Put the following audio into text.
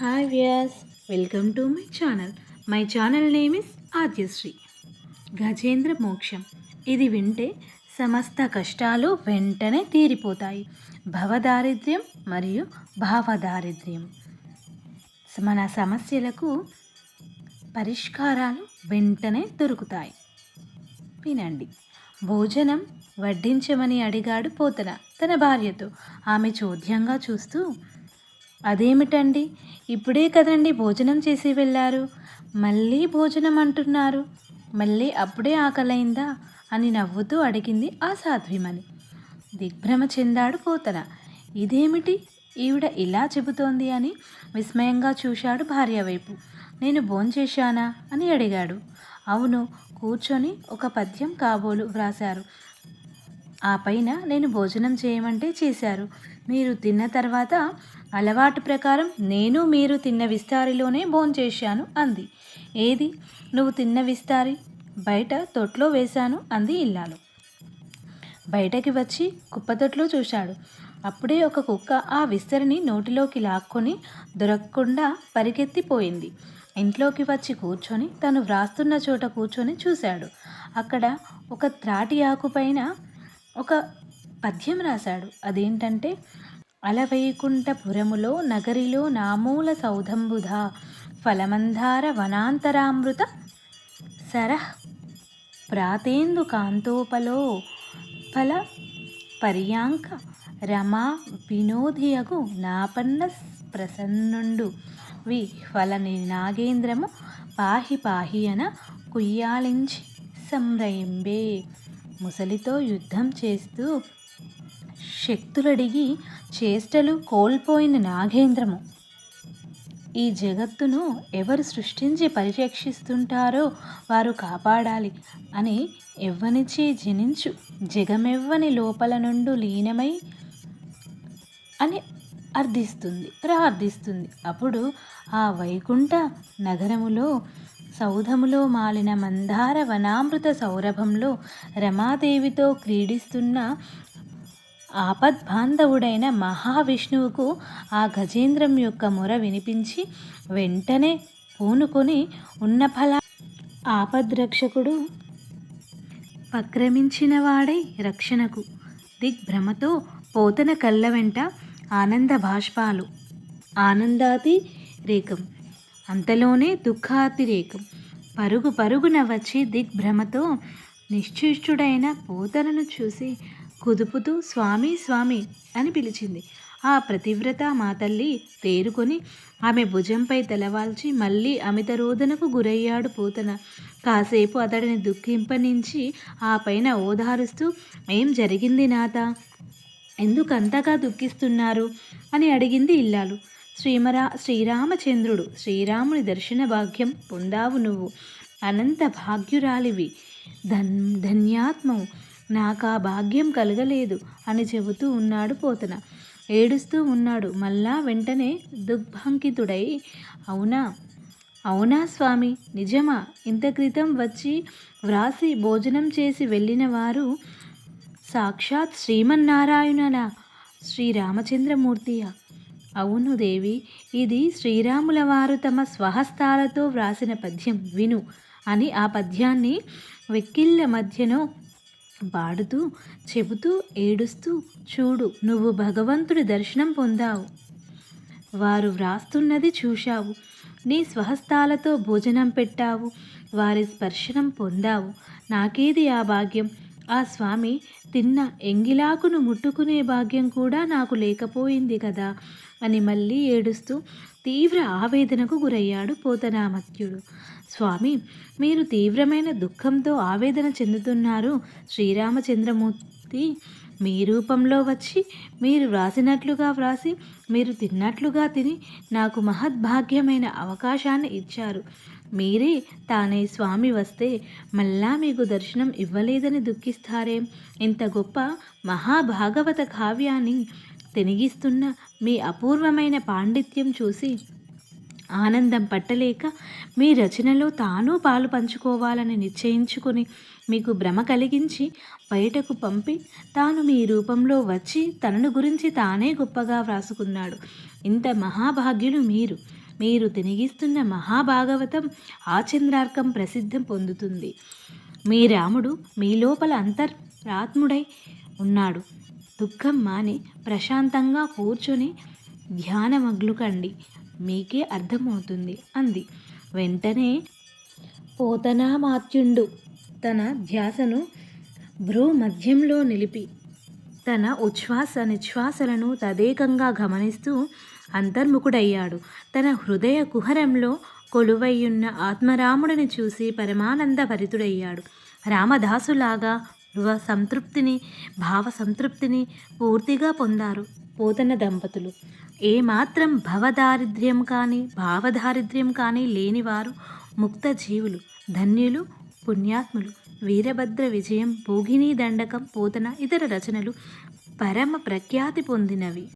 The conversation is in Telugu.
Hi Vyas welcome to my channel my channel name is Aadyasri Gajendra Moksham ఇది వింటే సమస్త కష్టాలు వెంటనే తీరిపోతాయి. భవదారిద్ర్యం మరియు భావదారిద్ర్యం. మన సమస్యలకు పరిష్కారాలు వెంటనే దొరుకుతాయి. వినండి. భోజనం వడ్డించమని అడిగాడు పోతన తన భార్యతో. ఆమె చోద్యంగా చూస్తూ అదేమిటండి? ఇప్పుడే కదండి భోజనం చేసి వెళ్ళారు. మళ్ళీ భోజనం అంటున్నారు. మళ్ళీ అప్పుడే ఆకలైందా? అని నవ్వుతూ అడిగింది ఆ సాధ్విమని దిగ్భ్రమ చెందాడు పోతన. ఇదేమిటి? ఈవిడ ఇలా చెబుతోంది అని విస్మయంగా చూశాడు భార్య వైపు. నేను భోంచేశానా అని అడిగాడు. అవును కూర్చొని ఒక పద్యం కాబోలు వ్రాశారు. ఆ పైన నేను భోజనం చేయమంటే చేశారు. మీరు తిన్న తర్వాత అలవాటు ప్రకారం నేను మీరు తిన్న విస్తారిలోనే భోంచేశాను అంది. ఏది? నువ్వు తిన్న విస్తారి? బయట తొట్లో వేశాను అంది ఇల్లాలు. బయటకి వచ్చి కుప్పతొట్లో చూశాడు. అప్పుడే ఒక కుక్క ఆ విస్తరిని నోటిలోకి లాక్కొని దొరకకుండా పరిగెత్తిపోయింది. ఇంట్లోకి వచ్చి కూర్చొని తను వ్రాస్తున్న చోట కూర్చొని చూశాడు. అక్కడ ఒక త్రాటి ఆకుపైన ఒక పద్యం రాశాడు. అదేంటంటే అలవైకుంఠపురములో నగరిలో నామూల సౌధంబుధ ఫలమంధార వనాంతరామృత సరః ప్రాతేందు కాంతోపలో ఫల పర్యాంక రమా వినోదియగు నాపన్న ప్రసన్నుండు. వి ఫలని నాగేంద్రము పాహి పాహి అన కుయ్యాలించి సంరయింబే. ముసలితో యుద్ధం చేస్తూ శక్తులడిగి చేష్టలు కోల్పోయిన నాగేంద్రము. ఈ జగత్తును ఎవరు సృష్టించి పరిరక్షిస్తుంటారో వారు కాపాడాలి అని ఎవ్వనిచే జనించు జగమెవ్వని లోపల నుండు లీనమై అని అర్థిస్తుంది ప్రార్థిస్తుంది. అప్పుడు ఆ వైకుంఠ నగరములో సౌధములో మాలిన మందార వనామృత సౌరభంలో రమాదేవితో క్రీడిస్తున్న ఆపద్బాంధవుడైన మహావిష్ణువుకు ఆ గజేంద్రం యొక్క మొర వినిపించి వెంటనే పూనుకొని ఉన్న ఫల ఆపద్రక్షకుడు పక్రమించిన వాడై రక్షణకు దిగ్భ్రమతో పోతన కళ్ళ వెంట ఆనంద బాష్పాలు ఆనందాతి రేఖం అంతలోనే దుఃఖాతిరేకం. పరుగు పరుగున వచ్చి దిగ్భ్రమతో నిశ్చిష్టుడైన పోతలను చూసి కుదుపుతూ స్వామి స్వామి అని పిలిచింది. ఆ ప్రతివ్రత మాతల్లి తేరుకొని ఆమె భుజంపై తలవాల్చి మళ్ళీ అమిత రోదనకు గురయ్యాడు పోతన. కాసేపు అతడిని దుఃఖింపనించి ఆ పైన ఓదారుస్తూ ఏం జరిగింది నాత ఎందుకంతగా దుఃఖిస్తున్నారు? అని అడిగింది ఇల్లాలు. శ్రీమరా శ్రీరామచంద్రుడు శ్రీరాముని దర్శన భాగ్యం పొందావు నువ్వు. అనంత భాగ్యురాలివి. ధన్ ధన్యాత్మవు. నాకు ఆ భాగ్యం కలగలేదు అని చెబుతూ ఉన్నాడు పోతన. ఏడుస్తూ ఉన్నాడు. మళ్ళా వెంటనే దుగ్భంకితుడై అవునా? అవునా స్వామి? నిజమా? ఇంత క్రితం వచ్చి వ్రాసి భోజనం చేసి వెళ్ళిన వారు సాక్షాత్ శ్రీమన్నారాయణలా శ్రీరామచంద్రమూర్తియా? అవును దేవి ఇది శ్రీరాముల వారు తమ స్వహస్తాలతో వ్రాసిన పద్యం. విను అని ఆ పద్యాన్ని వెక్కిళ్ళ మధ్యనో పాడుతూ చెబుతూ ఏడుస్తూ చూడు నువ్వు భగవంతుడి దర్శనం పొందావు. వారు వ్రాస్తున్నది చూశావు. నీ స్వహస్తాలతో భోజనం పెట్టావు. వారి స్పర్శనం పొందావు. నాకేది ఆ భాగ్యం? ఆ స్వామి తిన్న ఎంగిలాకును ముట్టుకునే భాగ్యం కూడా నాకు లేకపోయింది కదా. అని మళ్ళీ ఏడుస్తూ తీవ్ర ఆవేదనకు గురయ్యాడు పోతనామత్యుడు స్వామి మీరు తీవ్రమైన దుఃఖంతో ఆవేదన చెందుతున్నారు. శ్రీరామచంద్రమూర్తి మీ రూపంలో వచ్చి మీరు వ్రాసినట్లుగా వ్రాసి మీరు తిన్నట్లుగా తిని నాకు మహద్భాగ్యమైన అవకాశాన్ని ఇచ్చారు. మీరే తానే స్వామి వస్తే మళ్ళా మీకు దర్శనం ఇవ్వలేదని దుఃఖిస్తారేం? ఇంత గొప్ప మహాభాగవత కావ్యాన్ని తెనిగిస్తున్న మీ అపూర్వమైన పాండిత్యం చూసి ఆనందం పట్టలేక మీ రచనలో తాను పాలు పంచుకోవాలని నిశ్చయించుకొని మీకు భ్రమ కలిగించి బయటకు పంపి తాను మీ రూపంలో వచ్చి తనను గురించి తానే గొప్పగా వ్రాసుకున్నాడు. ఇంత మహాభాగ్యులు మీరు. మీరు తినిగిస్తున్న మహాభాగవతం ఆచంద్రార్కం ప్రసిద్ధం పొందుతుంది. మీ రాముడు మీ లోపల అంతరాత్ముడై ఉన్నాడు. దుఃఖం మాని ప్రశాంతంగా కూర్చొని ధ్యానమగ్లుకండి. మీకే అర్థమవుతుంది అంది. వెంటనే పోతనామాత్యుండు తన ధ్యాసను భ్రూ మధ్యంలో నిలిపి తన ఉచ్ఛ్వాస నిశ్వాసలను తదేకంగా గమనిస్తూ అంతర్ముఖుడయ్యాడు. తన హృదయ కుహరంలో కొలువయ్యున్న ఆత్మరాముడిని చూసి పరమానంద భరితుడయ్యాడు. రామదాసులాగా సంతృప్తిని భావ సంతృప్తిని పూర్తిగా పొందారు పోతన దంపతులు. ఏమాత్రం భవదారిద్ర్యం కానీ భావదారిద్ర్యం కానీ లేనివారు ముక్త జీవులు ధన్యులు పుణ్యాత్ములు వీరభద్ర విజయం భోగిని దండకం పోతన ఇతర రచనలు పరమ ప్రఖ్యాతి పొందినవి.